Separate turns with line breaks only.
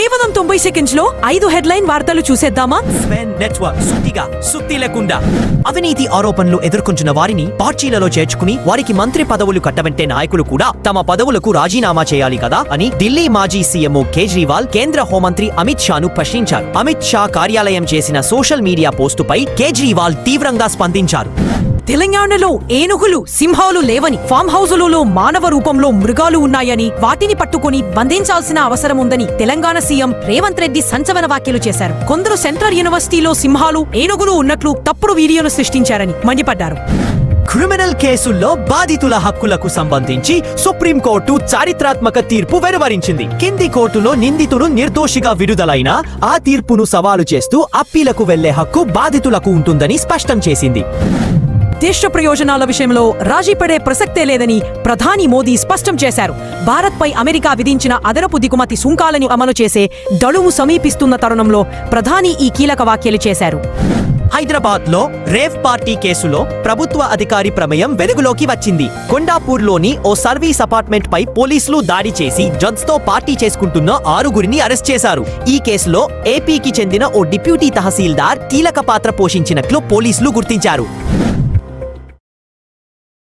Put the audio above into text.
కేవలం తొంభై సెకండ్స్లో ఐదు హెడ్లైన్ వార్తలు చూసేద్దామా?
స్వెన్ నెట్వర్క్ సుత్తిగా సుత్తి లేకుండా. అవినీతి ఆరోపణలు ఎదుర్కొంటున్న వారిని పార్టీలలో చేర్చుకుని వారికి మంత్రి పదవులు కట్టబెట్టే నాయకులు కూడా తమ పదవులకు రాజీనామా చేయాలి కదా అని ఢిల్లీ మాజీ సీఎం కేజ్రీవాల్ కేంద్ర హోంమంత్రి అమిత్ షాను ప్రశ్నించారు. అమిత్ షా కార్యాలయం చేసిన సోషల్ మీడియా పోస్టుపై కేజ్రీవాల్ తీవ్రంగా స్పందించారు.
తెలంగాణలో ఏనుగులు సింహాలు లేవని ఫామ్ హౌజులలో మానవ రూపంలో మృగాలు ఉన్నాయని వాటిని పట్టుకొని బంధించాల్సిన అవసరం ఉందని తెలంగాణ సీఎం రేవంత్ రెడ్డి సంచలన వ్యాఖ్యలు చేశారు. కొందరు సెంట్రల్ యూనివర్సిటీలో సింహాలు ఏనుగులు ఉన్నట్లు తప్పుడు వీడియోలు సృష్టించారని మండిపడ్డారు.
క్రిమినల్ కేసుల్లో బాధితుల హక్కులకు సంబంధించి సుప్రీంకోర్టు చారిత్రాత్మక తీర్పు వెలువరించింది. కింది కోర్టులో నిందితుడు నిర్దోషిగా విడుదలైనా ఆ తీర్పును సవాలు చేస్తూ అప్పీలకు వెళ్ళే హక్కు బాధితులకు ఉంటుందని స్పష్టం చేసింది.
దేశ ప్రయోజనాల విషయంలో రాజీ పడే ప్రసక్తే లేదని ప్రధాని మోదీ స్పష్టం చేశారు. భారత్పై అమెరికా విధించిన అదనపు దిగుమతి సుంకాలను అమలు చేసే గడువు సమీపిస్తున్న తరుణంలో ప్రధాని ఈ కీలక వ్యాఖ్యలు చేశారు.
హైదరాబాద్లో రేవ్ పార్టీ కేసులో ప్రభుత్వ అధికారి ప్రమేయం వెలుగులోకి వచ్చింది. కొండాపూర్లోని ఓ సర్వీస్ అపార్ట్మెంట్ పై పోలీసులు దాడి చేసి జడ్జ్తో పార్టీ చేసుకుంటున్న ఆరుగురిని అరెస్ట్ చేశారు. ఈ కేసులో ఏపీకి చెందిన ఓ డిప్యూటీ తహసీల్దార్ కీలక పాత్ర పోషించినట్లు పోలీసులు గుర్తించారు.